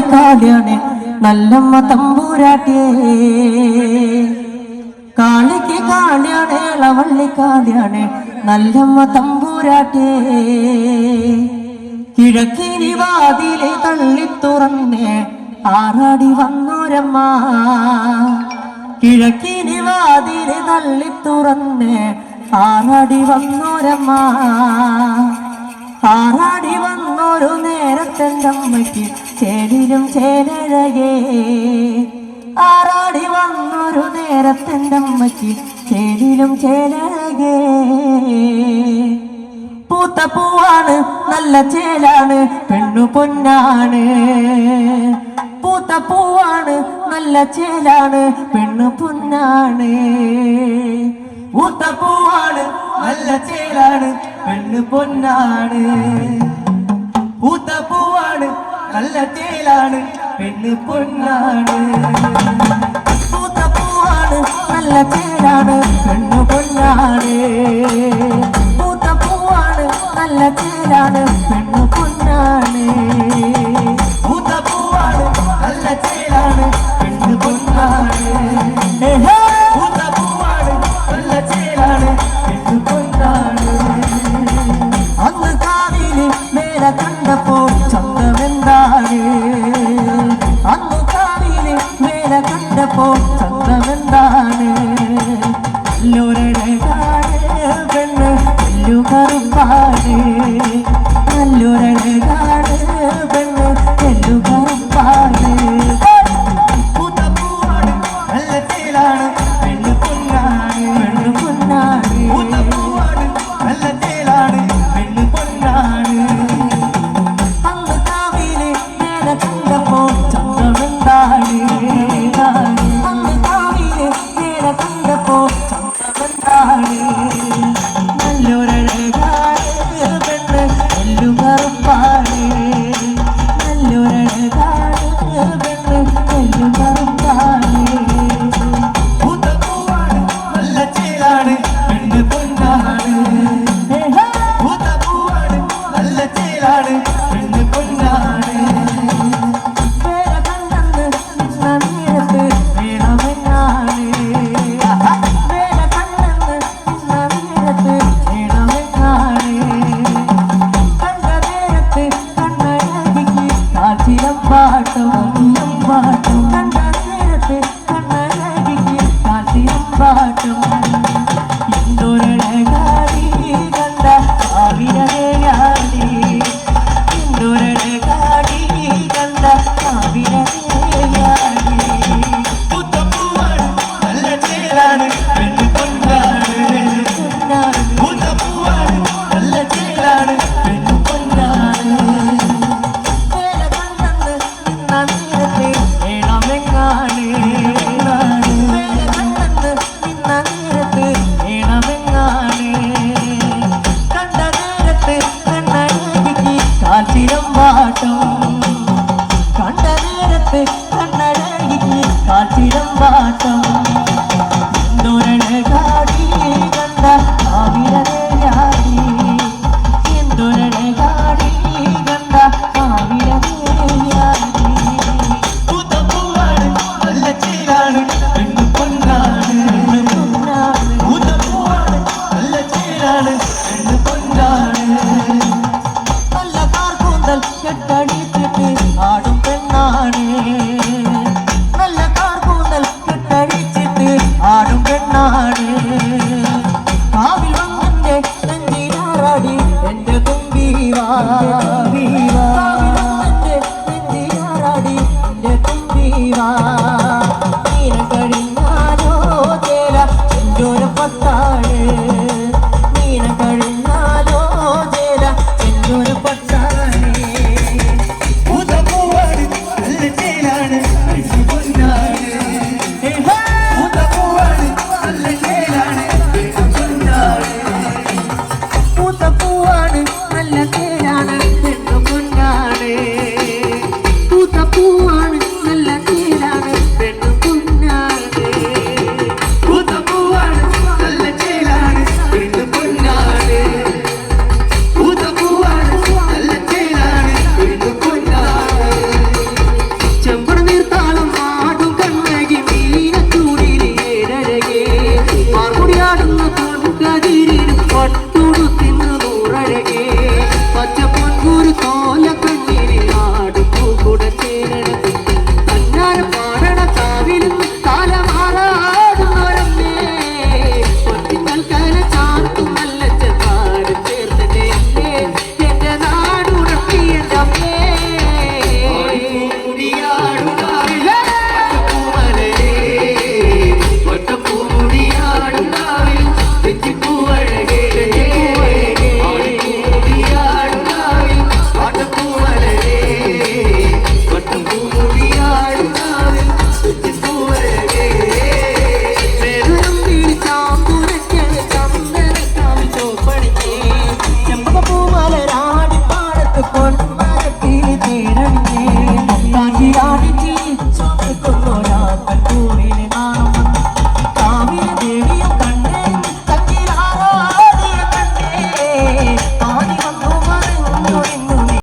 ഇളവള്ളിക്കാടിയാണ് നല്ലമ്മ തമ്പൂരാട്ടിയേ. കാളിക്ക് കാളിയാണ് ഇളവള്ളിക്കാടിയാണ് നല്ലമ്മ തമ്പൂരാട്ടിയേ. കിഴക്കിനി വാതിലെ തള്ളി തുറന്നേ ആറാടി വന്നോരമ്മ. കിഴക്കിനി വാതിലെ തള്ളി തുറന്നേ ആറാടി വന്നോരമ്മ. ആറാടി വന്നൊരു നേരത്തെ അമ്മയ്ക്ക് ചേടിലും ചേലഴകേ ആറാടി വന്നൊരു നേരത്തെന്റെ അമ്മയ്ക്ക് ചേടിലും ചേലഴകേ പൂത്ത പൂവാണ് നല്ല ചേലാണ് പെണ്ണു പൊന്നാണ്. പൂത്ത പൂവാണ് നല്ല ചേലാണ് പെണ്ണു പൊന്നാണ്. പൂത്ത പൂവാണ് നല്ല ചേലാണ് പെണ്ണു പൊന്നാണ്. നല്ല ചേലാണ് പെണ്ണ് പൊന്നാണ്. പൂത്ത പൂവാണ് നല്ല ചേലാണ് പെണ്ണ് പൊന്നാണ്. പൂത്ത പൂവാണ് നല്ല ചേലാണ് പെണ്ണ് പൊന്നാണ്. മേലെ കണ്ടപ്പോ ചന്തമെന്താണ് നല്ലു നല്ലൊരഴകാണ് ஆட்டம் 希望。